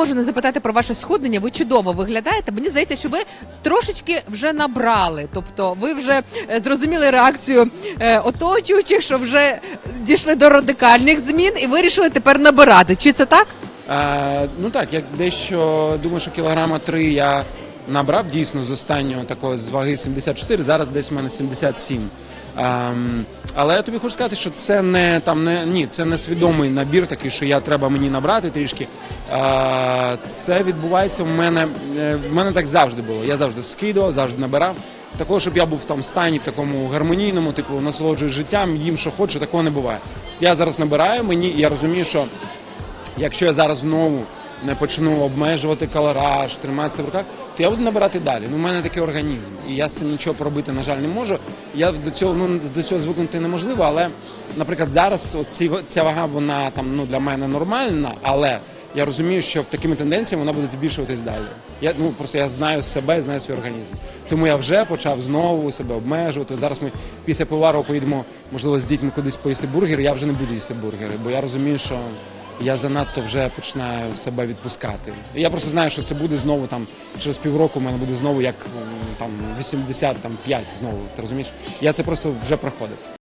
можу не запитати про ваше схуднення. Ви чудово виглядаєте. Мені здається, що ви трошечки вже набрали. Тобто, ви вже е, зрозуміли реакцію е, оточуючих, що вже дійшли до радикальних змін і вирішили тепер набирати. Чи це так? Е, ну так, я дещо думаю, що кілограма три я набрав дійсно з останнього такого з ваги 74, зараз десь в мене 77. Ем, але я тобі хочу сказати, що це не там не ні, це не свідомий набір, такий, що я треба мені набрати трішки. Е, це відбувається в мене. е, В мене так завжди було. Я завжди скидував, завжди набирав. Такого, щоб я був там в стані в такому гармонійному, типу насолоджуюсь життям, їм що хочу, такого не буває. Я зараз набираю мені, я розумію, що Якщо я зараз знову не почну обмежувати калораж, триматися в руках, то я буду набирати далі. Ну, у мене такий організм, і я з цим нічого поробити, на жаль, не можу. Я до цього ну до цього звикнути неможливо, але, наприклад, зараз оці, ця вага вона там ну для мене нормальна, але я розумію, що такими тенденціями вона буде збільшуватись далі. Я ну просто я знаю себе, знаю свій організм. Тому я вже почав знову себе обмежувати. Зараз ми після повару поїдемо, можливо, з дітьми кудись поїсти бургер. Я вже не буду їсти бургери, бо я розумію, що я занадто вже починаю себе відпускати. Я просто знаю, що це буде знову там через півроку. У мене буде знову як там 85 там 5 знову. Ти розумієш? Я це просто вже проходив.